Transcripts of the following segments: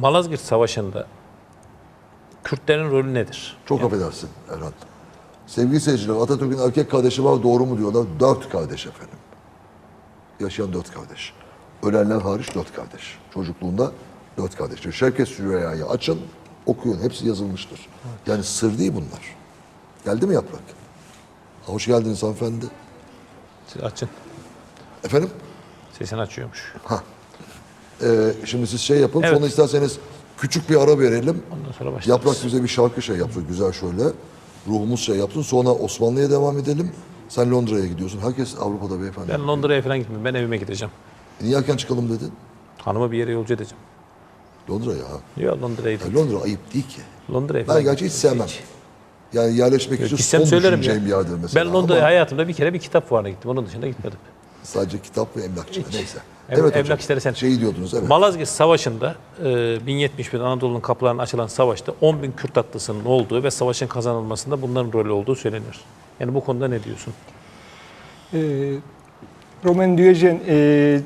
Malazgirt Savaşı'nda Kürtlerin rolü nedir? Çok affedersin Erhan. Sevgili seyirciler Atatürk'ün erkek kardeşi var doğru mu diyorlar. Dört kardeş efendim. Yaşayan dört kardeş. Ölenler hariç dört kardeş. Çocukluğunda dört kardeş. Şevket Süreyya'yı açın okuyun. Hepsi yazılmıştır. Yani sır değil bunlar. Geldi mi yaprak? Ha, Hoş geldiniz hanımefendi. Siz açın. Efendim? Sesini açıyormuş. Ee, şimdi siz şey yapın. Evet. Sonra isterseniz küçük bir ara verelim. Ondan sonra başlarız. Yaprak bize bir şarkı şey yapsın. Güzel şöyle. Ruhumuz şey yapsın. Sonra Osmanlı'ya devam edelim. Sen Londra'ya gidiyorsun. Herkes Avrupa'da beyefendi. Ben Londra'ya falan gitmiyorum. Ben evime gideceğim. Niye erken çıkalım dedin? Hanımı bir yere yolcu edeceğim. Londra'ya ha. Yok Londra'ya Ya gideceğim. Londra ayıp değil ki. Londra'ya Ben falan gerçi hiç sevmem. Yani yerleşmek için Gitsem son söylerim ya. düşüneceğim bir yerdir mesela. Ben Londra'ya Ama hayatımda bir kere bir kitap fuarına gittim. Onun dışında gitmedim. Sadece kitap ve emlakçı. Neyse. Em- evet emlak işleri sen- Şeyi diyordunuz evet. Malazgirt Savaşı'nda e, 1071 Anadolu'nun kapılarına açılan savaşta 10 bin Kürt atlısının olduğu ve savaşın kazanılmasında bunların rolü olduğu söylenir. Yani bu konuda ne diyorsun? Ee, Roman Diyojen e,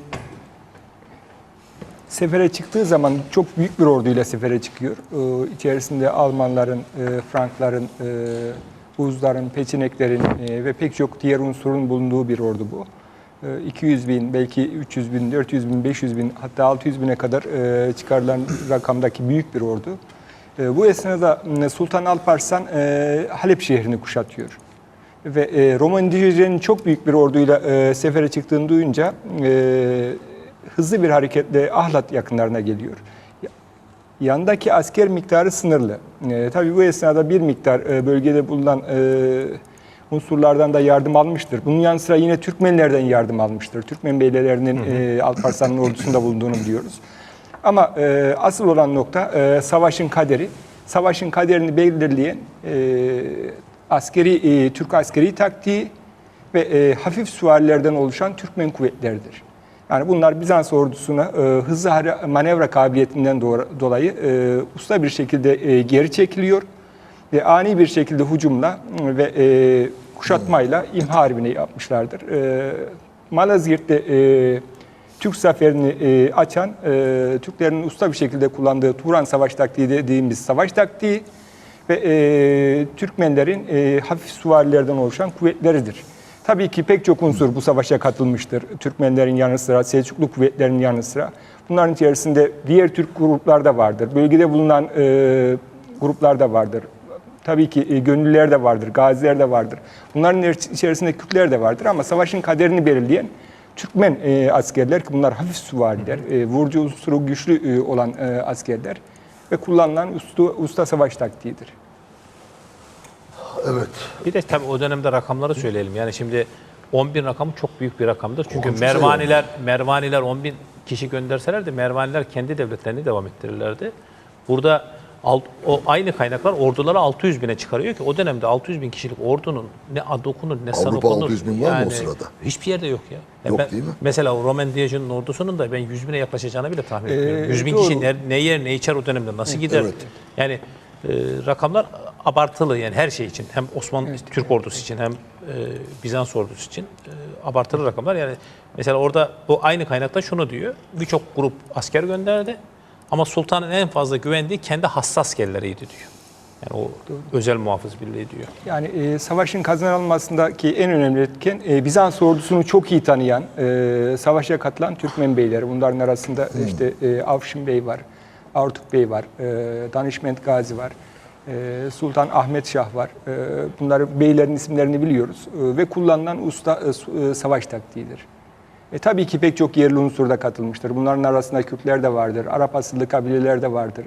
sefere çıktığı zaman çok büyük bir orduyla sefere çıkıyor. Ee, içerisinde Almanların, e, Frankların, e, Buzların, Peçineklerin e, ve pek çok diğer unsurun bulunduğu bir ordu bu. E, 200 bin, belki 300 bin, 400 bin, 500 bin hatta 600 bine kadar e, çıkarılan rakamdaki büyük bir ordu. E, bu esnada Sultan Alparslan e, Halep şehrini kuşatıyor. Ve Roman Diyojen'in çok büyük bir orduyla sefere çıktığını duyunca hızlı bir hareketle Ahlat yakınlarına geliyor. Yandaki asker miktarı sınırlı. Tabii bu esnada bir miktar bölgede bulunan unsurlardan da yardım almıştır. Bunun yanı sıra yine Türkmenlerden yardım almıştır. Türkmen beylerinin e, Alparslan'ın ordusunda bulunduğunu biliyoruz. Ama e, asıl olan nokta e, savaşın kaderi. Savaşın kaderini belirleyen e, askeri e, Türk askeri taktiği ve e, hafif süvarilerden oluşan Türkmen kuvvetleridir. Yani bunlar Bizans ordusuna e, hızlı manevra kabiliyetinden doğru- dolayı e, usta bir şekilde e, geri çekiliyor ve ani bir şekilde hücumla ve e, kuşatmayla imha harbini yapmışlardır. E, Malazgirt'te e, Türk zaferini e, açan, e, Türklerin usta bir şekilde kullandığı Turan Savaş taktiği dediğimiz savaş taktiği ve e, Türkmenlerin e, hafif süvarilerden oluşan kuvvetleridir. Tabii ki pek çok unsur bu savaşa katılmıştır. Türkmenlerin yanı sıra, Selçuklu kuvvetlerinin yanı sıra. Bunların içerisinde diğer Türk gruplar da vardır. Bölgede bulunan e, gruplar da vardır. Tabii ki e, gönüllüler de vardır, gaziler de vardır. Bunların içerisinde Kürtler de vardır ama savaşın kaderini belirleyen Türkmen e, askerler ki bunlar hafif süvariler, e, vurucu unsuru güçlü e, olan e, askerler ve kullanılan usta, usta savaş taktiğidir. Evet. Bir de tabii o dönemde rakamları söyleyelim. Yani şimdi 10 bin rakamı çok büyük bir rakamdır. Çünkü Korkunç bir şey Mervaniler, Mervaniler 10 bin kişi gönderseler de Mervaniler kendi devletlerini devam ettirirlerdi. Burada alt- o aynı kaynaklar orduları 600 bine çıkarıyor ki o dönemde 600 bin kişilik ordunun ne adı okunur ne san Avrupa okunur. 600 bin var mı o sırada? Hiçbir yerde yok ya. Ya Yok ben- değil mi? Mesela o Roman Diyojen'in ordusunun da ben 100 bine yaklaşacağını bile tahmin Ee, etmiyorum. 100 bin doğru. kişi ne, ne yer ne içer o dönemde nasıl gider? Evet. Yani e, rakamlar abartılı yani her şey için. Hem Osmanlı Türk ordusu için hem e, Bizans ordusu için e, abartılı rakamlar. Yani mesela orada bu aynı kaynakta şunu diyor. Birçok grup asker gönderdi ama sultanın en fazla güvendiği kendi hassas askerleriydi diyor. Yani o özel muhafız birliği diyor. Yani e, savaşın kazanılmasındaki en önemli etken e, Bizans ordusunu çok iyi tanıyan, e, savaşa katılan Türkmen beyleri. Bunların arasında işte e, Avşin Bey var, Artuk Bey var, e, Danışment Gazi var, e, Sultan Ahmet Şah var. E, bunların beylerin isimlerini biliyoruz E, ve kullanılan usta e, e, savaş taktiğidir. E, tabii ki pek çok yerli unsur da katılmıştır. Bunların arasında Kürtler de vardır, Arap asıllı kabileler de vardır.